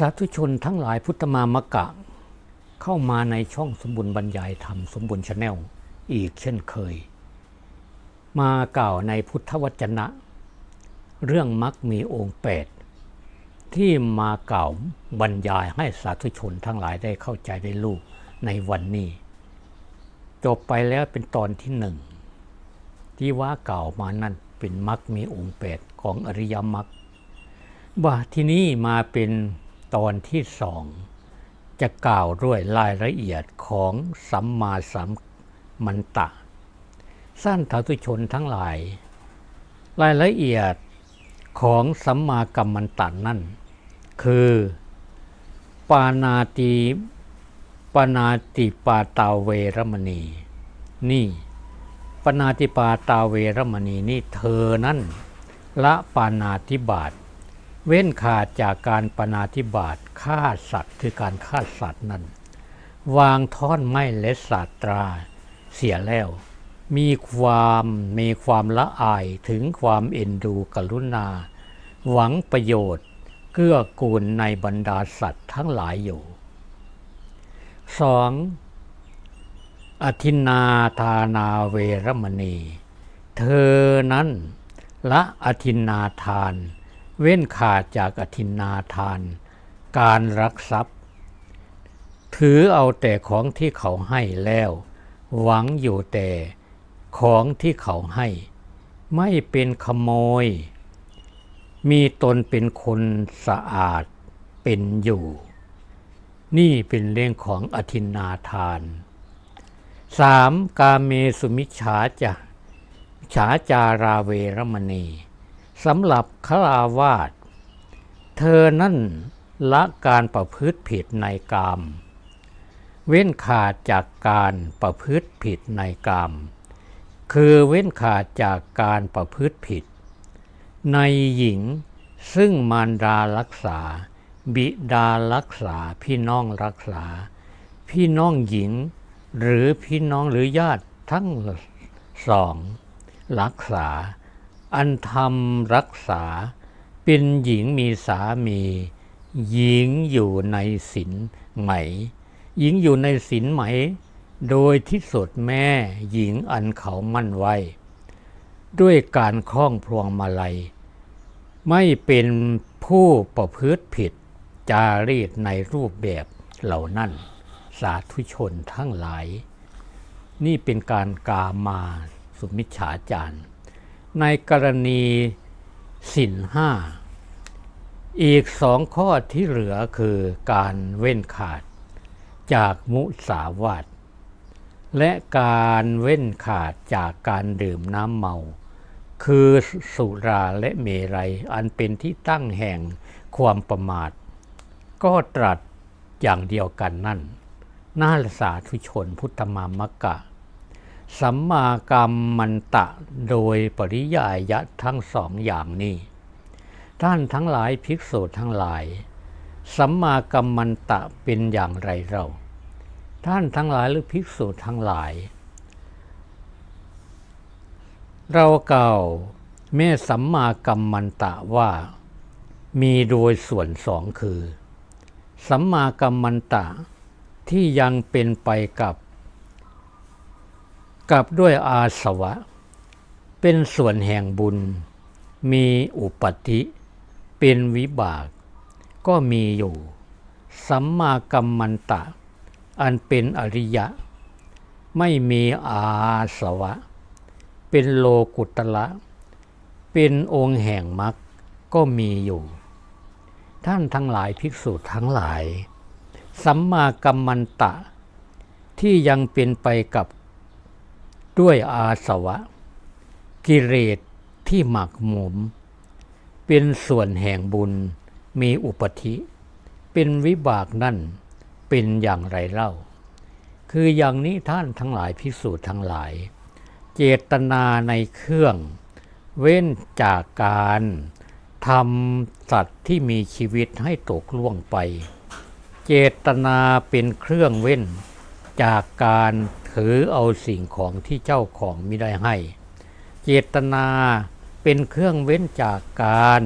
สาธุชนทั้งหลายพุทธมามกะ เข้ามาในช่องสมบุญบรรยายธรรมสมบุญชาแนลอีกเช่นเคย มากล่าวในพุทธวจนะ เรื่องมักมีองค์แปดที่มากล่าวบรรยายให้สาธุชนทั้งหลายได้เข้าใจได้รู้ในวันนี้ จบไปแล้วเป็นตอนที่หนึ่งที่ว่ากล่าวมานั่นเป็นมักมีองค์แปดของอริยมรรคว่าที่นี้มาเป็น ตอนที่สองจะกล่าวด้วยรายละเอียดของสัมมาสัมมันตะ สั้นทาตุชนทั้งหลาย รายละเอียดของสัมมากัมมันตะนั่น คือ ปานาติปานาติปาตาเวรมณี นี่ปานาติปาตาเวรมณีนี่เธอนั่นละปานาติบาต เว้นขาดจากการปนาธิบาตฆ่าสัตว์คือการฆ่าสัตว์นั้น วางท่อนไม้และศาสตราเสียแล้ว มีความมีความละอายถึงความเอ็นดูกรุณา หวังประโยชน์ เกื้อกูลในบรรดาสัตว์ทั้งหลายอยู่สองอธินาทานาเวรมณี เธอนั้นละอธินาทาน เว้นขาดจากอธินนาทาน การรักทรัพย์ ถือเอาแต่ของที่เขาให้แล้ว หวังอยู่แต่ของที่เขาให้ ไม่เป็นขโมย มีตนเป็นคนสะอาดเป็นอยู่ นี่เป็นเรื่องของอธินนาทานสามกาเมสุมิชฉาจะฉาจาราเวรมณี สำหรับคราวาสเธอนั่นละการประพฤติผิดในกาม เว้นขาดจากการประพฤติผิดในกาม คือเว้นขาดจากการประพฤติผิด ในหญิงซึ่งมารดารักษา บิดารักษาพี่น้องรักษา พี่น้องหญิง หรือพี่น้องหรือญาติทั้งสอง รักษา อันทำรักษา เป็นหญิงมีสามี หญิงอยู่ในศีลไหม หญิงอยู่ในศีลไหม โดยที่สุดแม่หญิงอันเขามั่นไว้ ด้วยการคล้องพวงมาลัย ไม่เป็นผู้ประพฤติผิดจารีตในรูปแบบเหล่านั้น สาธุชนทั้งหลาย นี่เป็นการกามาสุมิจฉาจาร ในกรณีสินห้า อีกสองข้อที่เหลือคือการเว้นขาดจากมุสาวาทและการเว้นขาดจากการดื่มน้ำเมา คือสุราและเมรัยอันเป็นที่ตั้งแห่งความประมาท ก็ตรัสอย่างเดียวกันนั่นน่าสาธุชนพุทธมามกะ สัมมากรรมมันตะโดยปริยายยะทั้งสองอย่างนี้ ท่านทั้งหลายภิกษุทั้งหลาย สัมมากัมมันตะเป็นอย่างไรเรา ท่านทั้งหลายหรือภิกษุทั้งหลาย เราเก่าแม่สัมมากัมมันตะว่า มีโดยส่วนสองคือ สัมมากัมมันตะที่ยังเป็นไปกับ กับด้วยอาสวะ เป็นส่วนแห่งบุญ มีอุปติเป็นวิบาก ก็มีอยู่ สัมมากัมมันตะ อันเป็นอริยะ ไม่มีอาสวะ เป็นโลกุตละ เป็นองค์แห่งมรรคก็มีอยู่ ท่านทั้งหลายภิกษุทั้งหลาย สัมมากัมมันตะ ที่ยังเป็นไปกับ ด้วยอาสวะ กิเลสที่หมักหมม เป็นส่วนแห่งบุญมีอุปธิ เป็นวิบากนั่นเป็นอย่างไรเล่า คืออย่างนี้ท่านทั้งหลายพิสูจน์ทั้งหลาย เจตนาในเครื่อง เว้นจากการทำสัตว์ที่มีชีวิตให้ตกล่วงไป เจตนาเป็นเครื่องเว้นจากการ ถือเอาสิ่งของที่เจ้าของม่ได้ให้ เจตนาเป็นเครื่องเว้นจากการ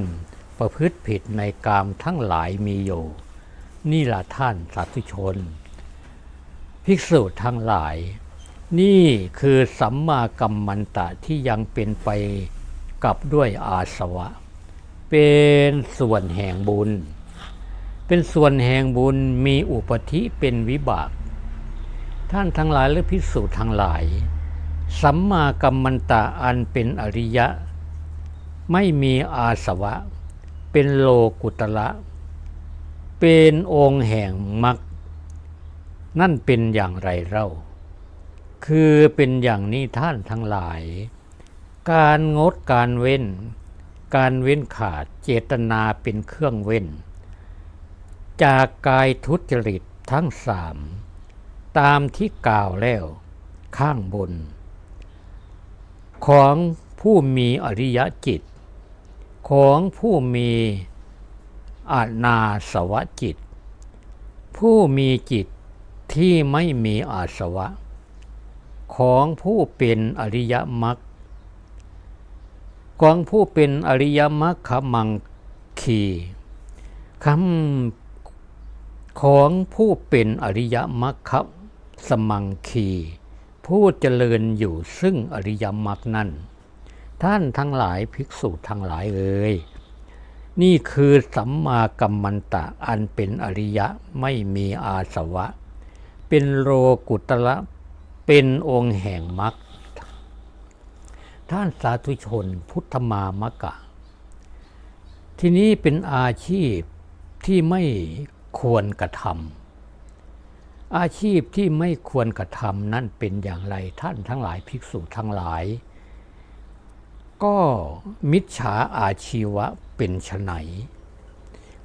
ประพฤติผิดในกามทั้งหลายมีอยู่ นี่ล่ะท่านสาธุชน ภิกษุทั้งหลาย นี่คือสัมมากัมมันตะที่ยังเป็นไปกับด้วยอาสวะ เป็นส่วนแห่งบุญ เป็นส่วนแห่งบุญมีอุปธิเป็นวิบาก ท่านทั้งหลายและภิกษุทั้งหลาย สัมมากัมมันตะอันเป็นอริยะ ไม่มีอาสวะ เป็นโลกุตละ เป็นองค์แห่งมรรคนั่นเป็นอย่างไรเล่า คือเป็นอย่างนี้ท่านทั้งหลาย การงดการเว้น การเว้นขาดเจตนาเป็นเครื่องเว้น จากกายทุจริตทั้งสาม ตามที่กล่าวแล้วข้างบน ของผู้มีอริยจิต ของผู้มีอานาสวะจิต ผู้มีจิตที่ไม่มีอาสวะ ของผู้เป็นอริยมรรคของผู้เป็นอริยมรรคมังคีคำของผู้เป็นอริยมรรค สมังคี ผู้เจริญอยู่ซึ่งอริยมรรคนั้นท่านทั้งหลายภิกษุทั้งหลายเอ่ยนี่คือสัมมากัมมันตะอันเป็นอริยะไม่มีอาสวะ เป็นโลกุตละเป็นองค์แห่งมรรคท่านสาธุชนพุทธมามกะ ที่นี้เป็นอาชีพที่ไม่ควรกระทำ อาชีพที่ไม่ควรกระทำนั่นเป็นอย่างไรท่านทั้งหลายภิกษุทั้งหลาย ก็มิจฉาอาชีวะเป็นไฉน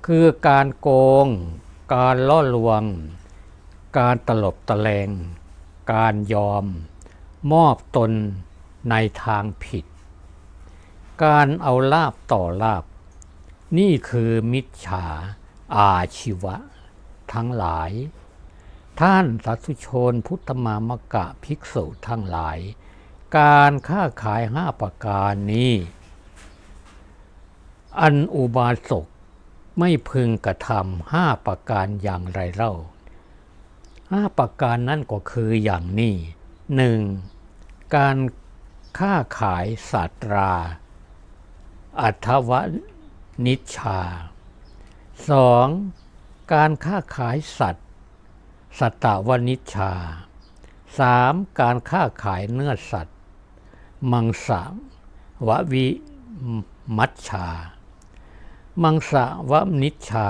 คือการโกง การล่อลวง การตลบตะแลง การยอม มอบตนในทางผิด การเอาลาบต่อลาบ นี่คือมิจฉาอาชีวะทั้งหลาย ท่านสาธุชนพุทธมามกะภิกษุทั้งหลาย การค้าขายห้าประการนี้ อันอุบาสกไม่พึงกระทำห้าประการอย่างไรเล่าห้าประการนั่นก็คืออย่างนี้หนึ่งการค้าขายศาสตรา อัทวนิชชาสองการค้าขายสัตว สัตวนิชชาสามการค้าขายเนื้อสัตว์ มังสววิมัชชา มังสวนิชชา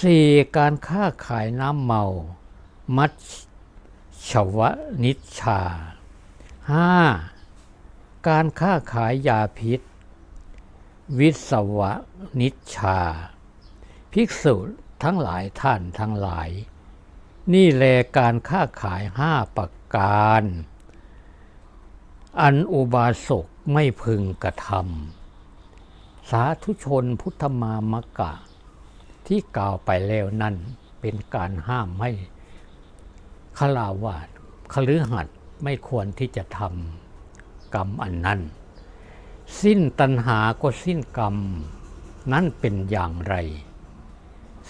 สี่การค้าขายน้ำเมา มัชชวนิชชาห้าการค้าขายยาพิษ วิศวนิชชา ภิกษุทั้งหลายท่านทั้งหลาย นี่แลการค้าขายห้าประการ อันอุบาสกไม่พึงกระทำสาธุชนพุทธมามกะ ที่กล่าวไปแล้วนั่นเป็นการห้ามให้ขลาวาสคฤหัสถ์ไม่ควรที่จะทำกรรมอันนั้น สิ้นตัณหาก็สิ้นกรรม นั้นเป็นอย่างไร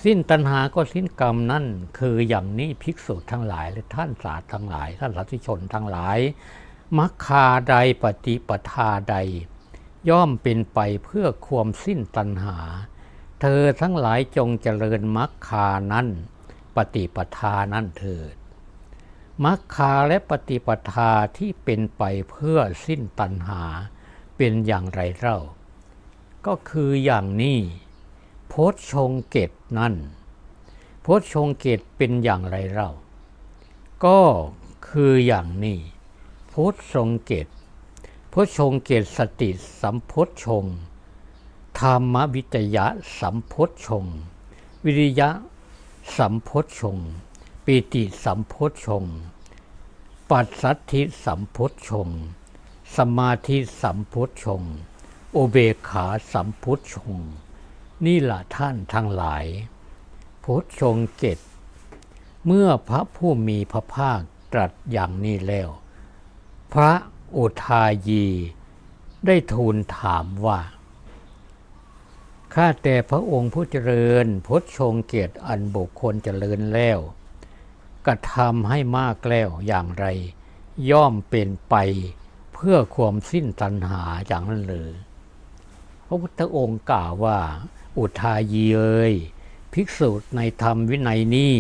สิ้นตัณหาก็สิ้นกรรมนั่น คืออย่างนี้ภิกษุทั้งหลายและท่านสาธทั้งหลาย ท่านสาธุชนทั้งหลายมัคคาใดปฏิปทาใด ย่อมเป็นไปเพื่อความสิ้นตัณหา เธอทั้งหลายจงเจริญมัคคานั้น ปฏิปทานั้นเถิดมัคคาและปฏิปทาที่เป็นไปเพื่อสิ้นตัณหา เป็นอย่างไรเล่าก็คืออย่างนี้ ชฌงเกตนั่นโพชฌงเกตเป็นอย่างไรเล่า ก็คืออย่างนี้โพชฌงเกตโพชฌงเกตสติสัมโพชฌงธรรมวิจยะสัมโพชฌงวิริยะสัมโพชฌงปิติสัมโพชฌงปัสสัทธิสัมโพชฌงสมาธิสัมโพชฌงโอเบกขาสัมโพชฌง นี่ละท่านทั้งหลายโพชฌงเกตเมื่อพระผู้มีพระภาคตรัสอย่างนี้แล้ว พระอุทายีได้ทูลถามว่าข้าแต่พระองค์ผู้เจริญพชงเกียรติอันบุคคลเจริญแล้ว กระทำให้มากแล้วอย่างไร ย่อมเป็นไปเพื่อความสิ้นตัณหาอย่างนั้นเลยพระพุทธองค์กล่าวว่า อุทายีเอ่ยภิกษุในธรรมวินัยนี้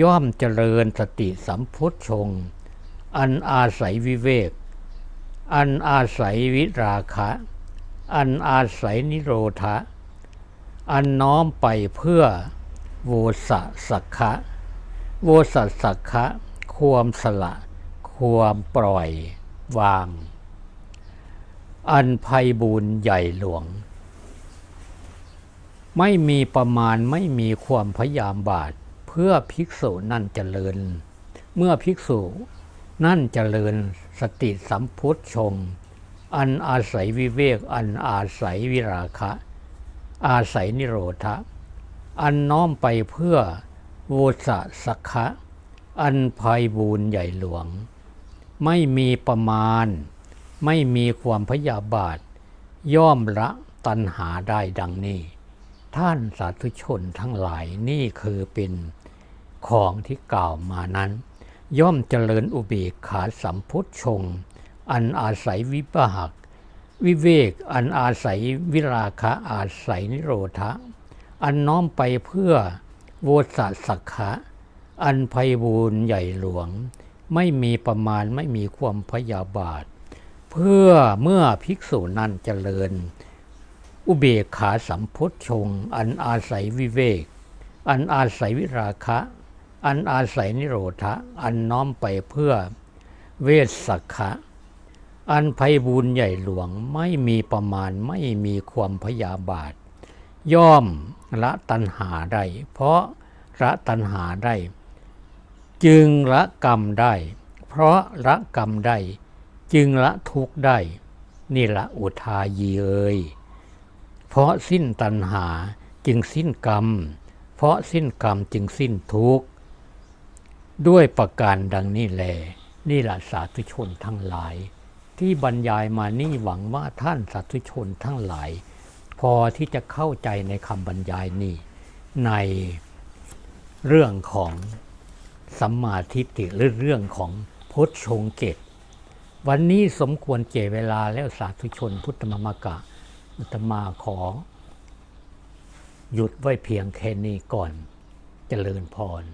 ย่อมเจริญสติสัมโพุทชง อันอาศัยวิเวก อันอาศัยวิราคะ อันอาศัยนิโรธะ อันน้อมไปเพื่อโวสะสักขะโวสัสสักขะความสละ ความปล่อยวาง อันภัยบูญใหญ่หลวง ไม่มีประมาณไม่มีความพยายามบาท เพื่อภิกษุนั่นเจริญ เมื่อภิกษุนั่นเจริญสติสัมพุทธชง อันอาศัยวิเวก อันอาศัยวิราคะ อาศัยนิโรธะอันน้อมไปเพื่อโวสะสักขะ อันภัยบูญใหญ่หลวง ไม่มีประมาณ ไม่มีความพยาบาท ย่อมละตัณหาได้ดังนี้ ท่านสาธุชนทั้งหลายนี่คือเป็นของที่กล่าวมานั้น ย่อมเจริญอุเบกขาสัมพุทธชง อันอาศัยวิปหัก วิเวกอันอาศัยวิราคะอาศัยนิโรธะ อันน้อมไปเพื่อโวสัสสักขะ อันไพบูรใหญ่หลวง ไม่มีประมาณไม่มีความพยาบาท เพื่อเมื่อภิกษุนั้นเจริญ อุเบกขาสัมพุทธชง อันอาศัยวิเวก อันอาศัยวิราคะ อันอาศัยนิโรธะ อันน้อมไปเพื่อเวสสักขะ อันไพบูญใหญ่หลวงไม่มีประมาณไม่มีความพยาบาท ย่อมละตัณหาได้เพราะละตัณหาได้ จึงละกรรมได้ เพราะละกรรมได้ จึงละทุกข์ได้ นี่ละอุทายีเอ่ย เพราะสิ้นตัณหาจึงสิ้นกรรม เพราะสิ้นกรรมจึงสิ้นทุกข์ ด้วยประการดังนี้แล นี่แหละสาธุชนทั้งหลาย ที่บรรยายมานี่หวังว่าท่านสาธุชนทั้งหลาย พอที่จะเข้าใจในคำบรรยายนี้ในเรื่องของสัมมาทิฏฐิหรือเรื่องของพจชงเกตวันนี้สมควรเจเวลาแล้วสาธุชนพุทธมามกะ อาตมาขอ หยุดไว้เพียงแค่นี้ก่อนเจริญพร